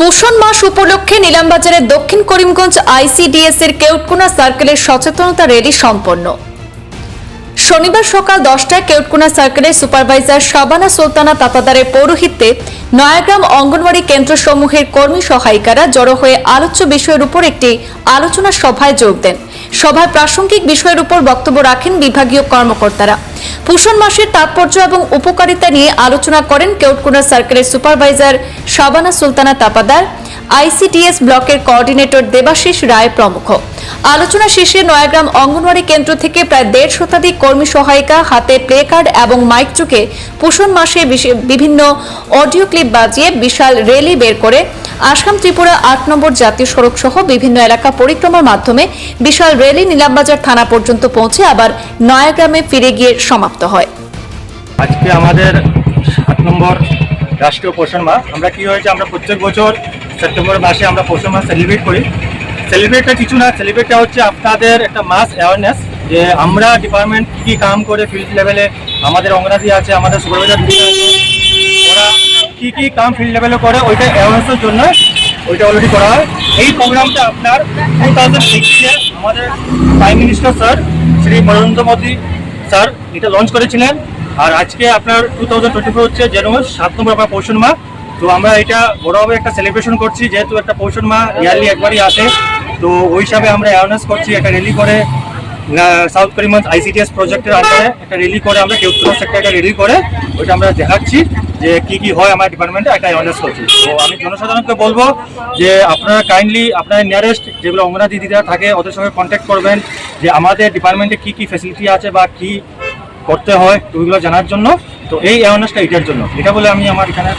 পোষণ মাস উপলক্ষে নিলামবাজারের দক্ষিণ করিমগঞ্জ আইসিডিএস এর কেউটকুনা সার্কেলের সচেতনতা র্যালি সম্পন্ন। শনিবার সকাল দশটায় কেউটকোনা সার্কেলের সুপারভাইজার শাবানা সুলতানা তাতাদারের পৌরোহিত্যে নয়াগ্রাম অঙ্গনওয়াড়ি কেন্দ্রসমূহের কর্মী সহায়িকারা জড়ো হয়ে আলোচ্য বিষয়ের উপর একটি আলোচনা সভায় যোগ দেন। সভায় প্রাসঙ্গিক বিষয়ের উপর বক্তব্য রাখেন বিভাগীয় কর্মকর্তারা। পোষণ মাসের তাৎপর্য এবং উপকারিতা নিয়ে আলোচনা করেন কেউটকুনা সার্কেলের সুপারভাইজার শাবানা সুলতানা তাপাদার, আইসিটিএস ব্লকের কোঅর্ডিনেটর দেবাশিস রায় প্রমুখ। আলোচনা শেষে নয়াগ্রাম অঙ্গনওয়াড়ি কেন্দ্র থেকে প্রায় দেড় শতাধিক কর্মী সহায়িকা, হাতে প্লে কার্ড এবং মাইক চুকে পোষণ মাসে বিভিন্ন অডিও ক্লিপ বাজিয়ে বিশাল র্যালি বের করে আসাম, ত্রিপুরা আট নম্বর জাতীয় সড়ক সহ বিভিন্ন এলাকা পরিক্রমার মাধ্যমে বিশাল রেলি নিলামবাজার থানা পর্যন্ত পৌঁছে আবার নয়াগ্রামে ফিরে গিয়ে সমাপ্ত হয়। আজকে আমাদের সাত নম্বর রাষ্ট্রীয় পোষণ মাস। আমরা কি হয়েছে, আমরা প্রত্যেক বছর সেপ্টেম্বর মাসে আমরা পোষণ মাস সেলিব্রেট করি। সেলিব্রেটটা কিছু না সেলিব্রেটটা হচ্ছে আপনাদের একটা মাস অ্যাওয়ারনেস যে আমরা ডিপার্টমেন্ট কী কাম করে ফিল্ড লেভেলে আমাদের অঙ্গনাদি আছে, আমাদের সুপারভাইজার আছে, ওরা কী কী কাম ফিল্ড লেভেলে করে, ওইটা অ্যাওয়ারনেসের জন্য ওইটা অলরেডি করা হয়। এই প্রোগ্রামটা আপনার টু থাউজেন্ড সিক্সে আমাদের prime minister sir Shri Narendra Modi sir এটা লঞ্চ করেছিলেন। আর আজকে আপনার টু থাউজেন্ড টোয়েন্টি ফোর হচ্ছে যেরকম সাত নম্বর আপনার পৌষণ মা তো আমরা এটা বড়ভাবে একটা সেলিব্রেশন করছি, যেহেতু একটা পৌষণ মা ইয়ারলি একবারই আসে। তো ওই হিসাবে আমরা অ্যাওয়ারনেস করছি, একটা র্যালি করে সাউথ করিমগঞ্জ আইসিটিএস প্রজেক্টের আন্ডারে একটা র্যালি করে, আমরা কেউত্তর সেক্টর একটা র্যালি করে, ওইটা আমরা দেখাচ্ছি। যে কি কি হয় আমার ডিপার্টমেন্টে একটা অ্যাওয়ারনেস করছি। তো আমি জনসাধারণকে বলব যে আপনারা কাইন্ডলি আপনার নিয়ারেস্ট যেগুলো অঙ্গনা দিদিরা থাকে, ওদের সঙ্গে কন্ট্যাক্ট করবেন, যে আমাদের ডিপার্টমেন্টে কি কি ফেসিলিটি আছে বা কি করতে হয়, ওইগুলো জানার জন্য। তো এই অ্যাওয়ারনেসটা এটার জন্য। এটা বলে আমি আমার এখানে